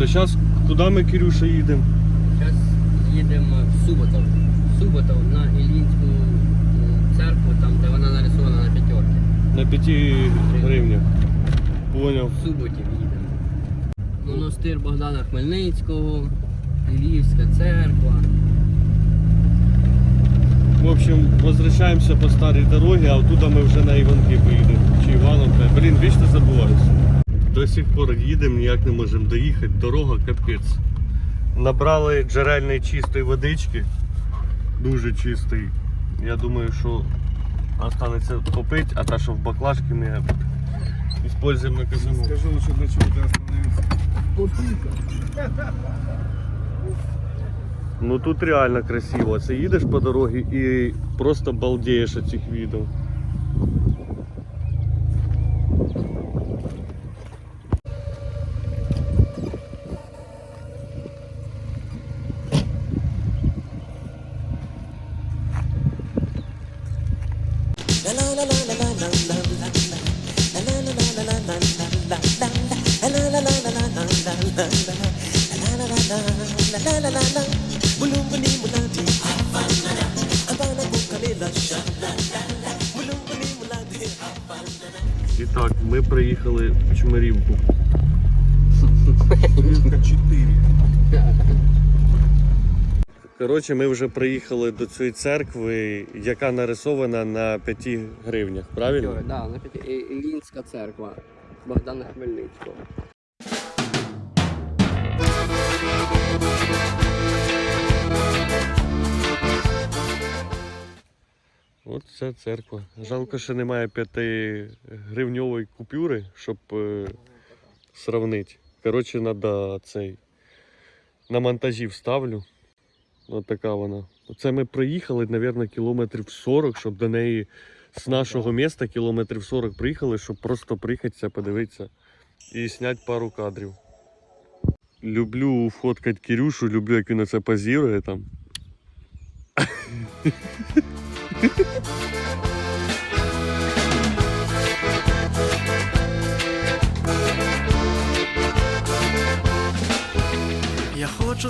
То зараз куди ми, Кирюша, їдемо? Зараз їдемо в Суботов. В Суботов на Іллінську е, церкву, там де вона нарисована на п'ятерці. На 5 гривнях. Поняв. В Суботів їдемо. Монастир Богдана Хмельницького, Іллівська церква. В общем, возвращаемся по старій дорогі, а оттуда ми вже на Іванки поїдемо. Чи Івановка. Блін, вічно забуваюся. До сих пор їдемо, ніяк не можемо доїхати. Дорога капець. Набрали джерельної чистої водички. Дуже чистий. Я думаю, що останеться попити, а та, що в баклажці ми используємо на казану. Скажи лучше, для чего ты остановился. Ну тут реально красиво. Це їдеш по дорозі і просто балдієш від цих відео. Коротше, ми вже приїхали до цієї церкви, яка нарисована на 5 гривнях, правильно? Да, на п'яті- І- Іллінська церква Богдана Хмельницького. От ця церква. Жалко, що немає 5 гривньової купюри, щоб е, сравнити. Коротше, треба цей. На монтажі вставлю. От така вона. Оце ми проїхали, мабуть, кілометрів 40, щоб до неї з нашого міста кілометрів 40 приїхали, щоб просто приїхатися, подивитися і зняти пару кадрів. Люблю фоткати Кирюшу, люблю, як він на це позірує там.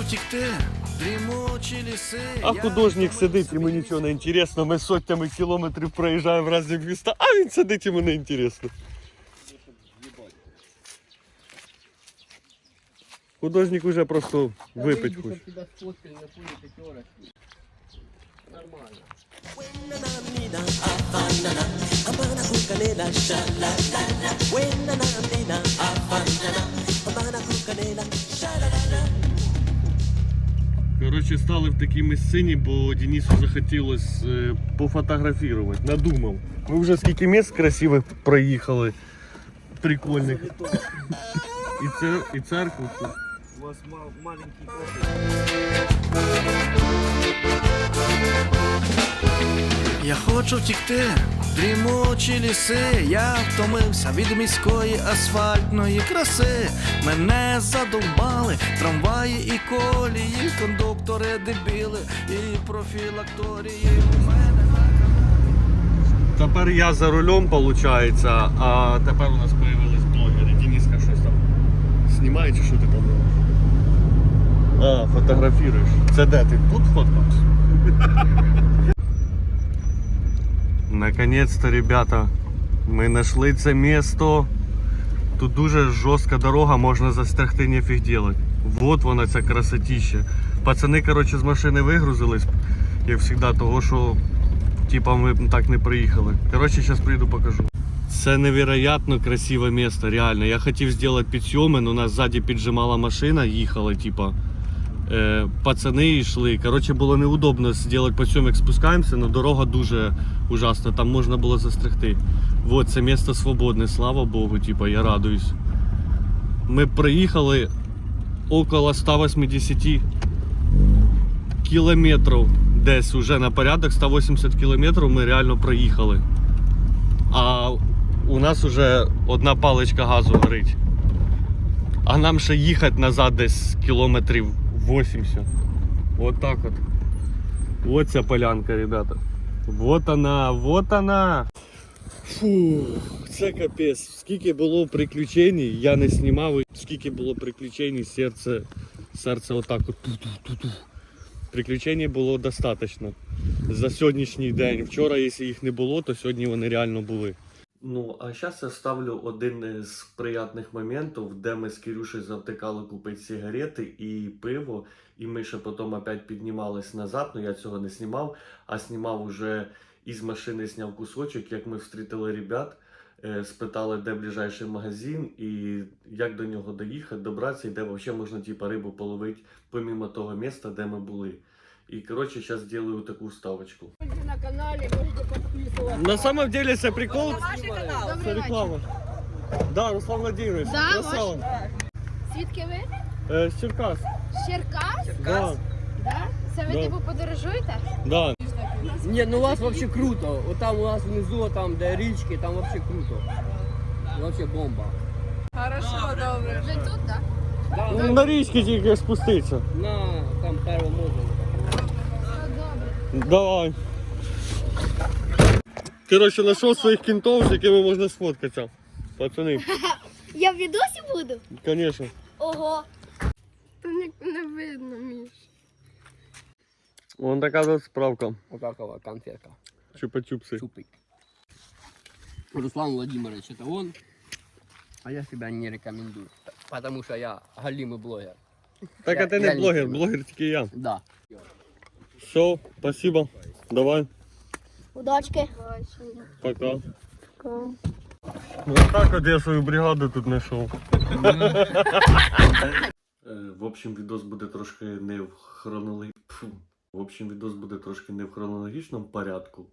Я хочу втікти, дрімучі ліси. А я художник сидить, втомився йому від нічого не інтересно. Ми сотнями кілометрів проїжджаємо в різні міста, а він сидить, йому не інтересно. Художник уже просто випить хоче. тебе сфоткали Коротше, стали в такій місцині, бо Денису захотілося е, пофотографувати. Надумав. Ми вже скільки місць красивих проїхали. Прикольних. І, це, і церкву. У вас маленький офис. Я хочу втікти, дрімучі ліси. Я втомився від міської асфальтної краси. Мене задовбали трамваї і колії, кондуктори дебіли і профілакторії. У мене Тепер я за рулем, виходить, а тепер у нас появились блогери. Дениска щось там знімає чи що ти там робиш? А, фотографіруєш. Це де ти? Тут фоткався? Наконец-то, ребята, ми знайшли це місто. Тут дуже жорстка дорога, можна застрягти нефіг делать. Вот вона ця красотища. Пацани, коротше, з машини вигрузились, як завжди, того, що Типа ми так не приїхали. Коротше, зараз прийду покажу. Це невероятно красиве місто, реально. Я хотів зробити підсйоми, але нас ззаді піджимала машина, їхала, типа. Е, пацани йшли. Коротше, було неудобно зробити підсйом, як спускаємося, але дорога дуже ужасна, там можна було застрягти. Вот, це місто свободне, слава Богу, типа, я радуюсь. Ми проїхали около 180 кілометрів десь уже на порядок 180 кілометрів ми реально проїхали. А у нас вже одна паличка газу горить. А нам ще їхати назад десь кілометрів 80. Вот так от. Вот ця полянка, ребята. Вот она, вот она. Фу, це капець. Скільки було приключень, я не знімав, скільки було приключень, серце, серце отак от. Приключень було достатньо за сьогоднішній день. Вчора, якщо їх не було, то сьогодні вони реально були. Ну, а зараз я ставлю один з приятних моментів, де ми з Кирюшею завтикали купити сигарети і пиво, і ми ще потім опять піднімались назад, але я цього не знімав, а знімав уже із машини зняв кусочок, як ми встрітили ребят, е, спитали, де ближайший магазин і як до нього доїхати, добратися, і де взагалі можна типу, рибу половити, помимо того міста, де ми були. І коротше, зараз зроблю таку вставочку. На каналі можете підписуватися. На самом деле це прикол, канал. це реклама. Да, Руслан Владимирович, Да, красава. Звідки ви? Е, з Черкас. З Черкас? Да, Да? Це ви Да. типу подорожуєте? да. Ні, ну у вас вообще круто. От там у вас внизу, там де річки, там вообще круто. Вообще бомба. Хорошо, добре. Ви тут, так? Да, Ну, На річки тільки спуститься. на там первому озері. Все добре. Давай. Коротше, знайшов своїх кінтов, з якими можна сфоткатися. Пацани, Я в відосі буду? звісно. Ого. Та не, не видно, Міш. Вон така от справка. Отакова конфетка. Чупа-чупси. Чупик. Руслан Владимирович, это он. А я себя не рекомендую. Потому что я галимый блогер. Так, а Я- ти не я не блогер, знаю. блогер тільки я. Да. Все, спасибо. Давай, Удачки. пока. Вот так от я свою бригаду тут знайшов. Е, В общем, відос буде трошки не в хронологі... Фу. В общем, відос буде трошки не в хронологічному порядку.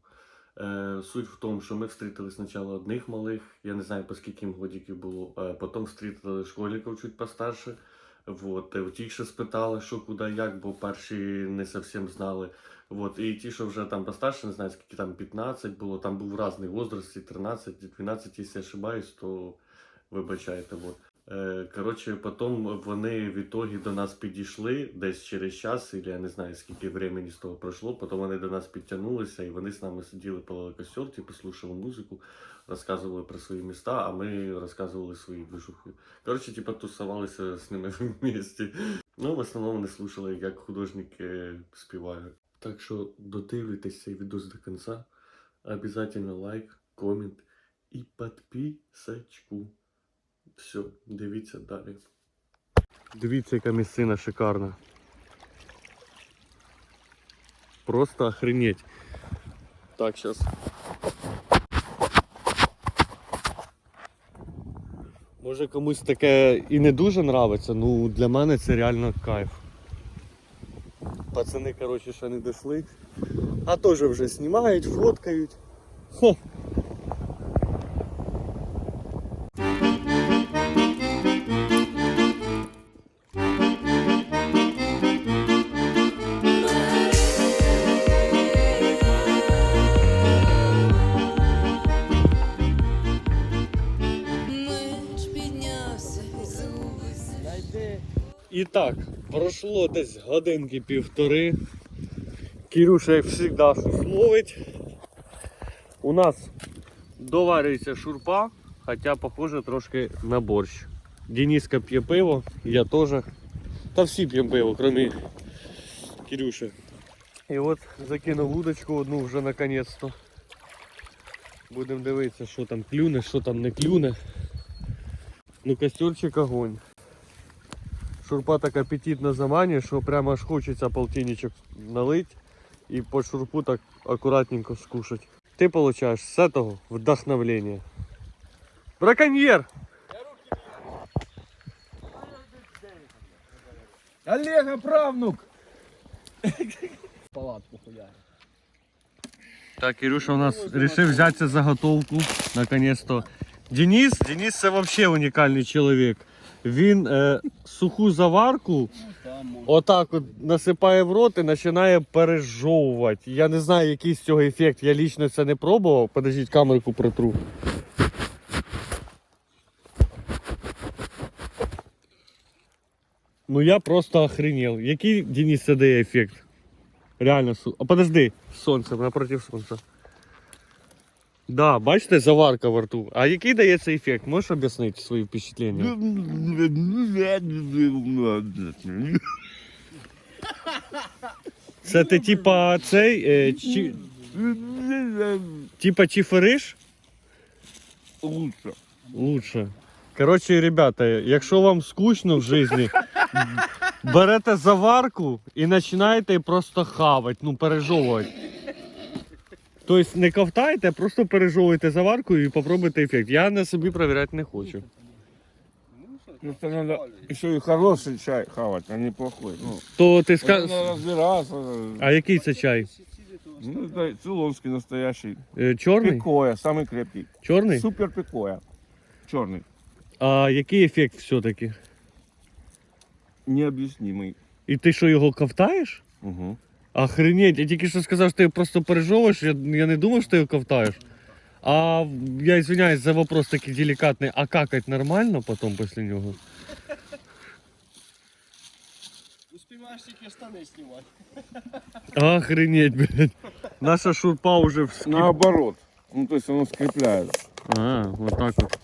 Е, суть в тому, що ми встрітили спочатку одних малих, я не знаю по скільки їм годиків було, потім встрітили школьників чуть постарше. Вот, е, ті, що спитали, що куди, як, бо перші не зовсім знали. Вот, і ті, що вже там постарше, не знаю, скільки там 15 було, там був різний возраст, і 13, і 12, якщо я ошибаюсь, то вибачайте. Вот. Е, Коротше, потім вони в ітогі до нас підійшли десь через час, і я не знаю скільки времени з того пройшло. Потім вони до нас підтягнулися, і вони з нами сиділи по костер, типу, слухали музику, розказували про свої міста, а ми розказували свої движухи. Коротше, типу, тусувалися з ними в місті. Ну, в основному вони слухали, як художники співають. Так що додивлюйтесь цей відео до кінця. Обязательно лайк, комент і підписочку. Все, дивіться далі. Дивіться, яка місцина шикарна. Просто охренеть. Так, сейчас. Може комусь таке і не дуже нравиться, ну для мене це реально кайф. Пацани, коротше, ще не дійшли. А теж вже знімають, фоткають. Хо. Пройшло десь годинки півтори. Кирюша, як завжди, щось ловить. У нас доварюється шурпа, хоча похоже трошки на борщ. Дениска п'є пиво, я теж. Та всі п'ємо пиво, крім Кирюши. І от закинув удочку одну вже наконець-то. Будемо дивитися, що там клюне, що там не клюне. Ну, костерчик огонь. Шурпа так апетитно заманює, що прямо аж хочеться полтинничок налить і по шурпу так акуратненько скушать. Ти получаєш з цього вдохновлення. Браконьєр! Олега правнук! Палатку хуярь. Так, Кирюша у нас решил взяться заготовку, наконец-то. Денис, Денис це вообще унікальний чоловік. Він е, суху заварку отак от насипає в рот і починає пережовувати. Я не знаю, який з цього ефект. Я лічно це не пробував. Подождіть, камерку протру. Ну я просто охренел. Який Денис це дає ефект? Реально су. А подожди, сонце, напротив сонця. Да, бачите, заварка во рту. А який дає цей ефект? Можеш об'яснити свої впечатлення? Це ти типа цей. Е, чи, типа чифериш? Лучше. Лучше. Коротше, ребята, якщо вам скучно в житті, берете заварку і починаєте просто хавати, ну пережовувати. Тобто не ковтайте, просто пережовуйте заварку і попробуйте ефект. Я на собі перевіряти не хочу. Просто надо еще и хороший чай хавать, а не плохой. Ну, То ти вот скажеш. надо разбираться. А який це чай? Ну, это цейлонский настоящий. Е, Чорний? Пикоя, самый крепкий. Чорний? Супер пикоя. Черный. А який ефект все-таки? Необъяснимый. І ти що його ковтаєш? Угу. Охренеть, я тільки що сказав, що ти просто пережовуєш, я, я не думав, що ти його ковтаєш. А я извиняюсь за вопрос такий делікатний, а какать нормально потім після нього? Успіваєш тільки штани знімати. Охренеть, блядь. Наша шурпа уже в скип... Наоборот. Ну, то есть оно скрепляет. А, вот так от.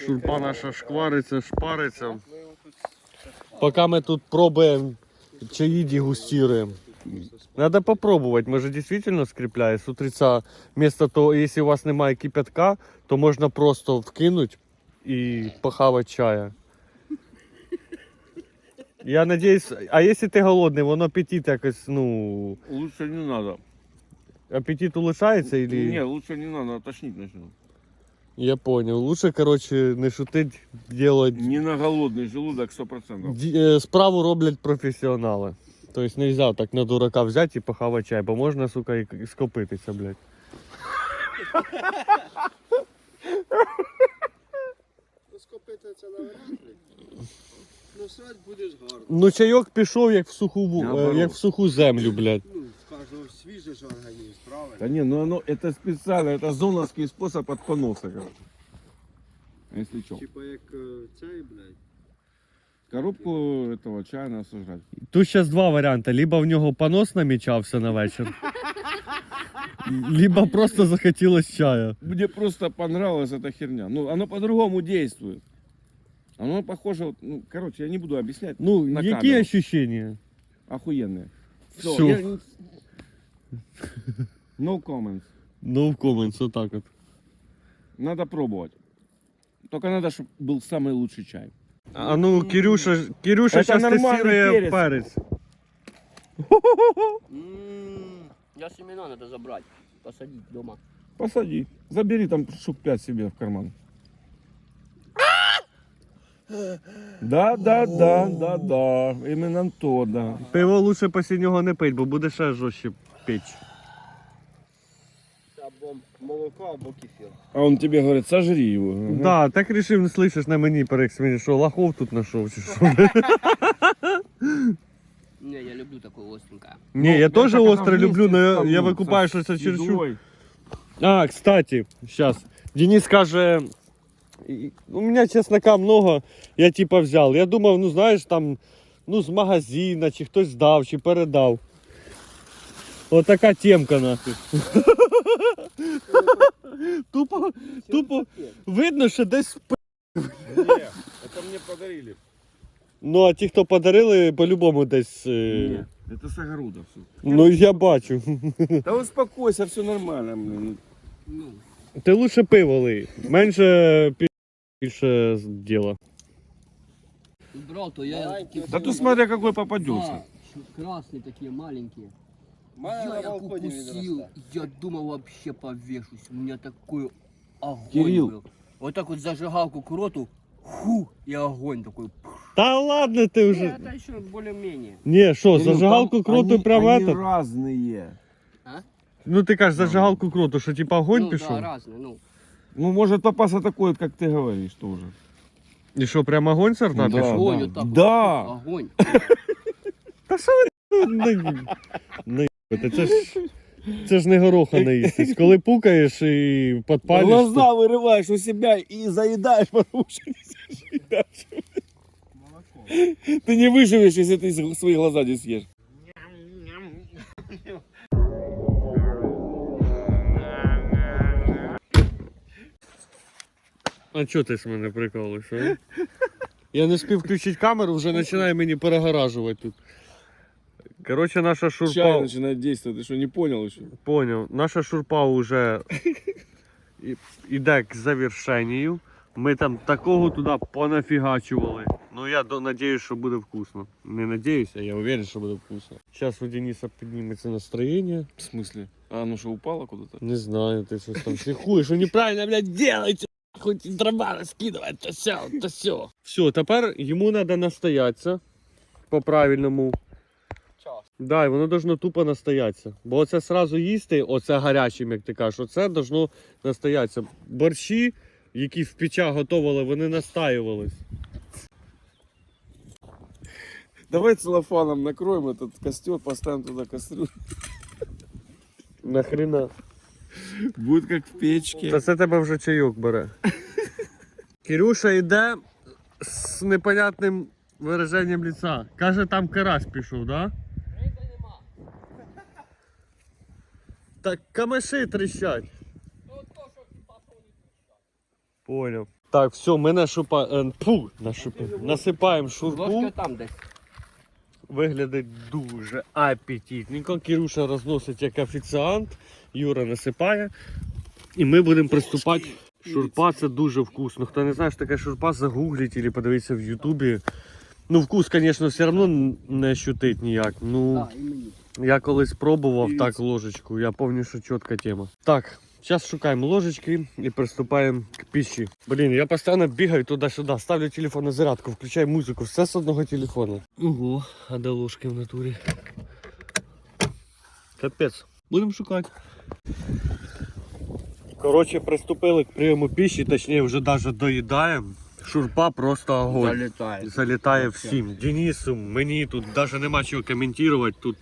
Шурпа наша шквариться, шпариться. Поки ми тут пробуємо чаї дегустируем. Надо попробовать, може действительно скрепляє з утреца. Вместо того, якщо у вас немає кипятка, то можна просто вкинуть і похавати чая. Я надеюсь, а якщо ти голодний, воно апетит якось, ну, Лучше не надо. апетит улучшається или... Не, лучше не надо, тошнить начнет. Я понял. Лучше, короче, не шутить, делать. Не на голодный желудок 100%. Ді- е, Справу роблять професіонали. Тобто нельзя так на дурака взяти і похавати чай, бо можна, сука, і і скопитися, блядь. Ну, скопити це навряд ли. Ну, срать будеш гарно. Ну чайок пішов як в суху, ву- е, Наоборот. як в суху землю, блядь. Ну, в кожного свіжий ж організм, правильно? Да не, ну оно, это специально, это зоновский способ от поноса, короче. Если что. Типа як е, цей, блядь. Коробку этого чая надо сожрать. Тут зараз два варіанти. Либо в нього понос намічався на вечір, либо просто захотілось чая. Мне просто понравилась эта херня. Ну, оно по-другому действует. Оно похоже, вот, ну, короче, я не буду объяснять. Ну, на які камеру. ощущення? Охуенные. Всё, Всё. я No comments. В comments, отак от. Надо пробовать. Только надо, чтобы был самый лучший чай. А ну, Кирюша, Кирюша Это зараз нормальний тестує перець. перець. М, Я семена надо забрать, посадить дома. Посади. Забери там штук 5 себе в карман. Да, да, да, да, да. Именно то, да. Пиво лучше після нього не пить, бо буде ще жорстче піч. Або молоко, або кефір. А он тебе говорит, сожри его. Ага. Да, так рішив, не слышиш на мені перексмені, що лохов тут знайшов чи що. Не, я люблю такое остренькое. Ні, я Ну, теж остре люблю, але я колбасой, викупаю, що с це А, кстати, сейчас. Денис каже, «І- у меня чеснока много, я типа взял. Я думав, ну знаєш, там, ну з магазина, чи хтось здав, чи передав. Отака темка нахуй. Тупо, тупо видно, що десь Не, это мне подарили. Ну, а ті, хто подарили, по-любому десь. е, Не, это с огорода все. Ну я бачу. Да успокойся, все нормально, блин. Ну, Ти лучше пиво лий. Менше пі- більше діла. брал, то я... такие Да взял. ты смотря какой попадется. Да, красные такие маленькие. У мене Я на як балконі він укусил, росте. я думал вообще повешусь. У меня такой огонь Кирилл. был. Вот так вот зажигалку к роту, ху, и огонь такой. Та ладно ти Не, вже. это еще более-менее. Ні, що, Кирилл, зажигалку там круту они- прямо они это? разные. Ну ти кажеш, зажигалку круту, що типа огонь ну, пішов. да, разные, ну. Ну, может попасться такой, как ты говоришь, тоже. І що, прямо огонь з рта Да. пішов? Огонь да. вот так вот, Да. огонь. Та що ви не, не це ж, це ж не гороха наїстись. Коли пукаєш і підпалюєш. то- Глаза вырываешь у себя и заедаешь, потому что не съешь дальше. Ты не выживешь, если ты свои глаза не съешь. А чого ти з мене приколиш? а? Я не спів включити камеру, вже починає мені перегоражувати тут. Коротше, наша Чай шурпа. начинает действовать, ты что, не понял еще? Понял. Наша шурпа вже і- іде к завершенню. Ми там такого туди понафігачували. Ну я до- надіюсь, що буде вкусно. Не надіюсь, а я уверен, що буде вкусно. Зараз у Дениса підніметься настроєння. В смысле? А оно что, упало куда-то? Не знаю, ти щось там психуєш, що неправильно, блядь, Делаете. Хоть дрова розкидувати, то все, то все. Все, тепер йому треба настоятися по-правильному. Да, і воно должно тупо настоятися. Бо оце сразу їсти, оце гарячим, як ти кажеш, оце должно настоятися. Борщі, які в печах готували, вони настаювались. Давай целлофаном накроем этот костер, поставим туда кастрюлю. Нахрена. Будет как в печке. Та це тебе вже чайок бере. Кирюша йде з непонятним вираженням лица. Каже, там карась пішов, да? Так камеші тріщать. Поняв. Так, все, ми нашупа... е, Пу, нашупа... насипаємо шурпу. Ложка там десь. Виглядить дуже апетитненько. Кирюша розносить як офіціант, Юра насипає. І ми будемо приступати. Шурпа це дуже вкусно. Хто не знає, що таке шурпа, загугліть або подивіться в Ютубі. Ну, вкус, звісно, все одно не ощутить ніяк. Ну, я колись пробував так ложечку. Я пам'ятаю, що чітка тема. Так, зараз шукаємо ложечки і приступаємо к пищі. Блін, я постійно бігаю туди-сюди, ставлю телефон на зарядку, включаю музику, все з одного телефона. Ого, а де ложки в натурі? Капець. Будемо шукати. Коротше, приступили к прийому пищі, точніше вже навіть доїдаємо. Шурпа просто огонь. Залітає. Залітає всім. Денису, мені тут навіть нема чого коментувати. Тут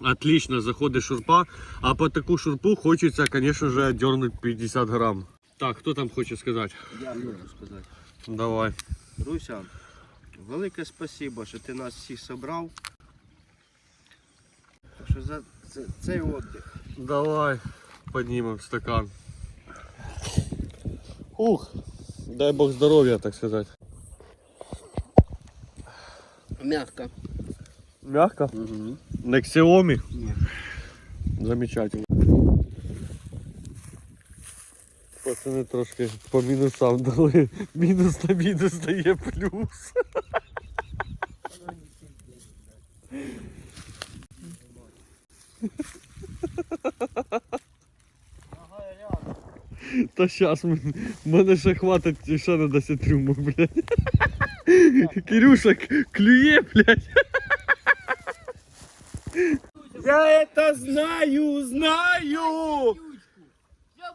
отлично заходить шурпа. А по таку шурпу хочеться, звісно ж, дернути 50 грам. Так, хто там хоче сказати? Я можу сказати. Давай. Руся, велике спасибо, що ти нас всіх зібрав. Так що за це, цей отдих. Давай. Піднімемо стакан. Ух, дай Бог здоров'я, так сказати. Мягко. Мягко? Угу. На Xiaomi? Ні. Замечательно. Пацани трошки по мінусам дали. Мінус на мінус дає плюс. Та щас мен- мене ще хватить ще на 10 рюмок, блядь. Кирюша клює, блядь. Я это знаю, знаю!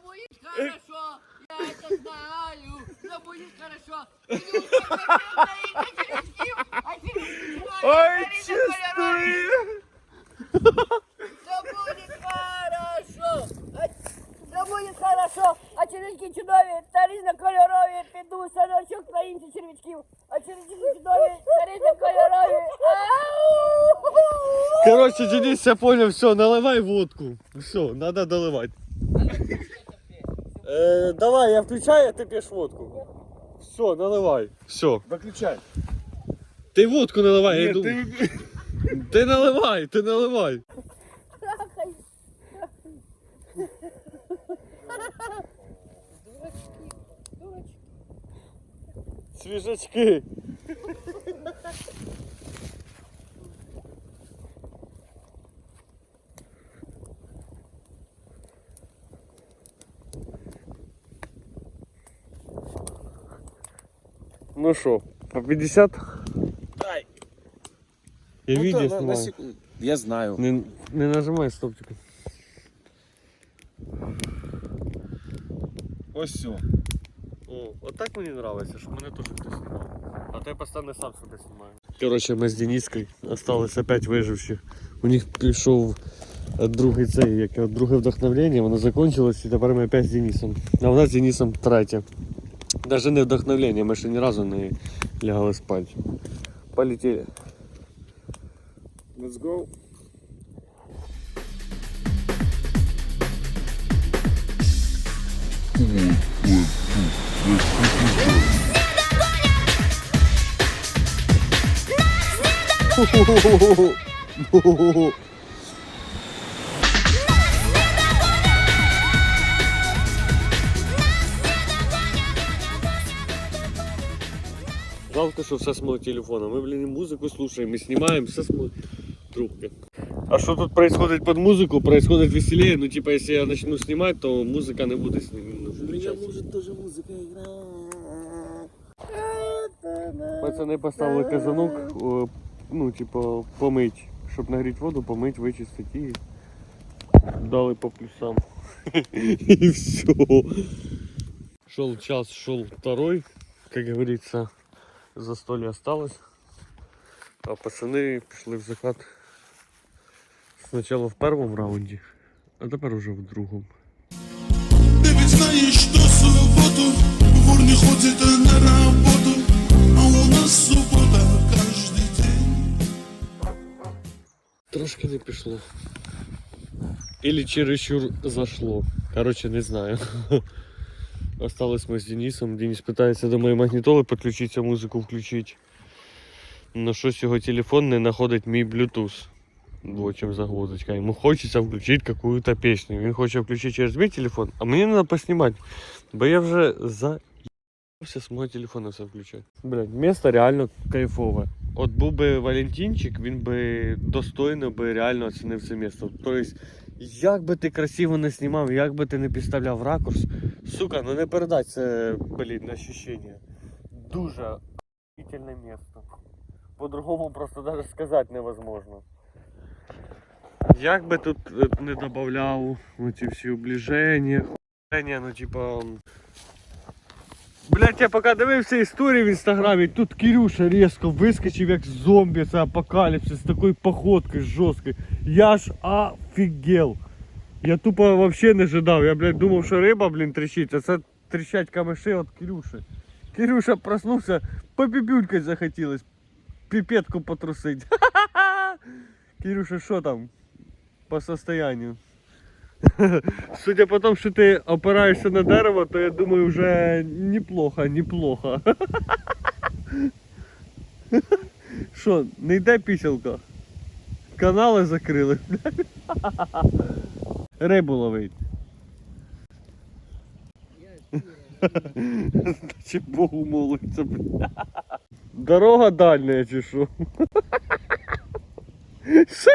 Будет хорошо, я это знаю. Будет хорошо. Ой, чистые! Все будет хорошо. Все будет хорошо. А червячки чудові та різнокольорові піду садочок на інші червячків. А червячки чудові та різнокольорові. Ау! Короче, Денис, я понял, все, наливай водку. Все, надо доливать. Э, давай, я включаю, а ты пьешь водку. Все, наливай. Все. Выключай. Ты водку наливай, я Нет, иду. ты... Ты наливай, ты наливай. Свежачки. Ну что, по 50? Дай. Я Ну, видео то на- снимаю. секунду. Я знаю. Не, не нажимай стопчиком. Ось все. Так мені подобається, що мене теж хтось знімав. А то я постійно сам себе знімаю. Коротше, ми з Денискою осталось опять виживші. У них пішов е, другий цей, як друге вдохновення, воно закончилось і тепер ми опять з Денисом. А у нас з Денисом третє. Навіть не вдохновення, ми ще ні разу не лягали спати. Полетели. Let's go. Жалко, что все с моего телефона. Мы, блин, и музыку слушаем, и снимаем, все с моей трубки. А что тут происходит под музыку? Происходит веселее. Ну, типа, если я начну снимать, то музыка не будет с ним включаться. тоже музыка играть. Пацани поставили казанок, ну, типа, помить, щоб нагріти воду, помить, вичистити і дали по плюсам. І все. Шел час, шел второй, как говорится, застолье осталось. А пацани пішли в закат спочатку в першому раунді, а тепер уже в другому. Ты ведь знаешь, что субботу Вор не Трошки не пішло. Или чересчур зашло. Короче, не знаю. Осталось ми з Денисом. Денис питається до моєї магнітоли підключитися, музику включити. Но щось його телефон не знаходить мій Bluetooth. Вот в чим загвоздочка. Йому хочеться включити какую-то пісню. Він хоче включити через мій телефон, а мені треба поснімати. Бо я вже за все з мого телефона все включаю. Блядь, місто реально кайфове. От був би Валентинчик, він би достойно би реально оцінив це місто. Тобто, як би ти красиво не знімав, як би ти не підставляв ракурс, сука, ну не передать це, блін, ощущення. Дуже охуительне місто. По-другому просто навіть сказати невозможно. Як би тут е, не додавав ці всі обліження, хуйня, ну типа. Блять, я поки дивився історії в інстаграмі, тут Кирюша різко вискочив як зомбі, це апокаліпсис з такою походкою жорсткою. Я ж офігел. Я тупо вообще не ожидав. Я, блядь, думав, що риба, блін, трещить, а це трещать камиші від Кирюші. Кирюша проснувся, попіпюлькать захотілось. Піпетку потрусить. Кирюша, що там? По состоянию. Судя по тому, що ти опираєшся на дерево, то я думаю, вже неплохо, неплохо. Що, не йде пісілка? Канали закрили. Рибу ловить. Чи Богу молиться, бля. Дорога дальня чи що? Що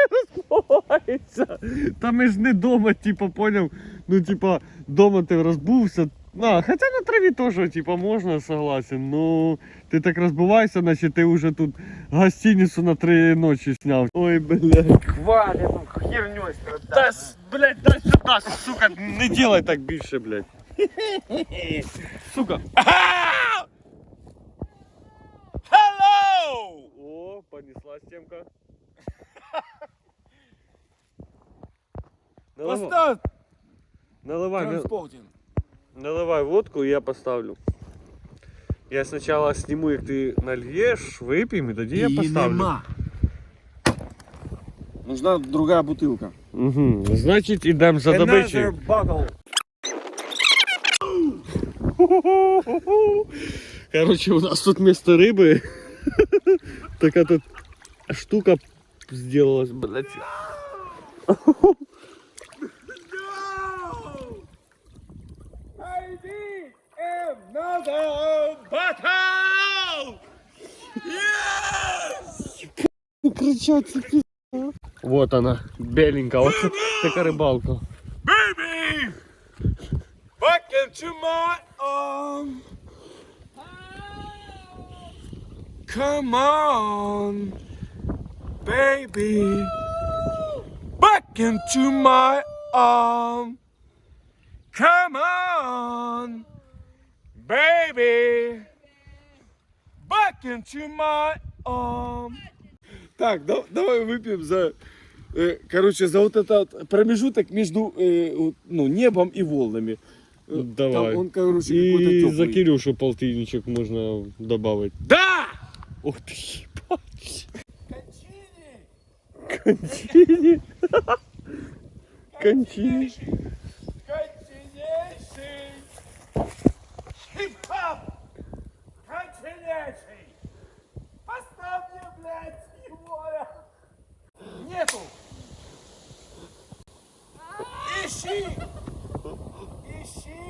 розбувається? Та ми ж не дома, типа, поняв. Ну, типа, дома ти розбувся. А, хоча на траві теж, типа, можна, согласен. Ну, ти так розбиваєшся, наче ти вже тут гостиницю на три ночі сняв. Ой, блядь. Хватит, ну херню Та, блядь, дай сюда, сука, не делай так більше, блядь. Сука. Hello! О, понеслась темка. Наливай, Поставь наливай, на- транспортинг. наливай водку, и я поставлю. Я сначала сниму, як ти нальєш, вип'ємо, і тоді я поставлю. Нужна другая бутылка. Угу. Значить, ідемо за добичею. bottle. Короче, у нас тут вместо рыбы такая тут штука сделалась, блядь. Another bottle! Кричать, Вот она, беленькая, вот такая рыбалка. Baby! Back into my arms. Come on, baby. Back into my arms. Come on, baby. Back into my arms. Так, да- давай выпьем за, э, короче, за вот этот промежуток между э, ну, небом и волнами. Э, Давай. Там он, короче, какой-то И за Кирюшу полтинничек можно добавить. Да! Ух ты, ебать. Кончини. Кончини. Континенции! сильнейший! Поставь мне, блядь, его! Нету! Ищи! Ищи!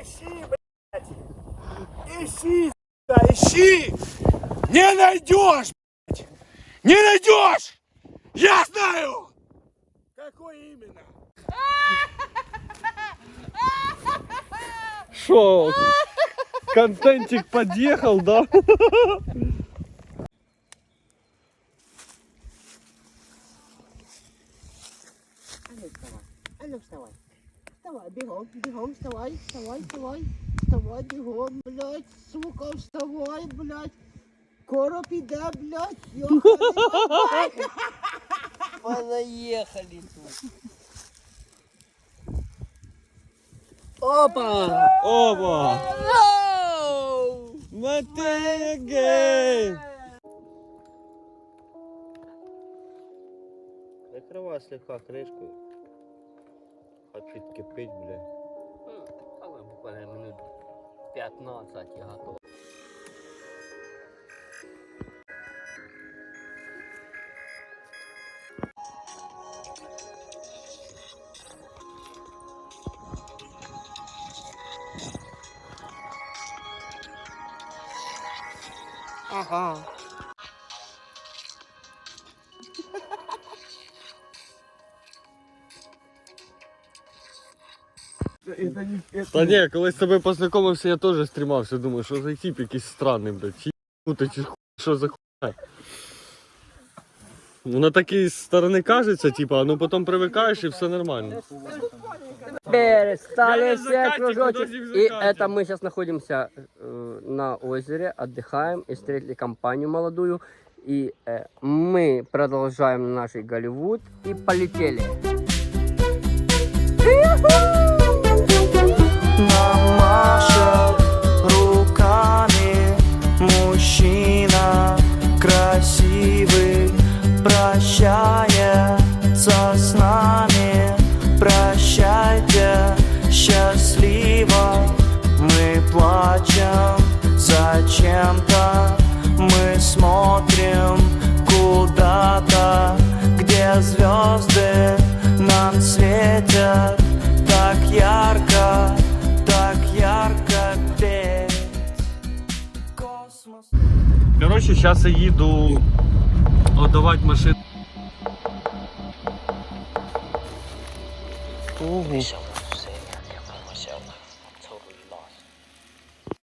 Ищи, блядь! Ищи, да ищи! Не найдешь, блядь! Не найдешь! Я знаю! Какое именно? Шел! Контентик подъехал, да? А ну вставай. Вставай, бегом, бегом, вставай, вставай, вставай. Вставай, бегом, блядь, сука, вставай, блядь. Короб іде, блядь, бабай. Понаехали тут. Опа! Опа! Гей! Закривай слегка кришкою. А підкипить, бля. Але буквально минут 15 і готово. Это не... Это... Та ні, коли з тобою познайомився, я теж стрімався, думаю, що за тип якийсь странний, блядь. Чи ти чи хуй, що за хуйня? Воно такі з сторони кажеться, типа, ну потім привикаєш і все нормально. Перестали Я на все закате, кружочек. подожди, в И закате. это мы сейчас находимся э, на озере, отдыхаем и встретили компанию молодую. И э, мы продолжаем наш Голливуд и полетели. Намашет Смотрим куда-то Где звезды нам светят так ярко, так ярко ведь космос. Коротше, зараз я їду віддавати машину. Ого.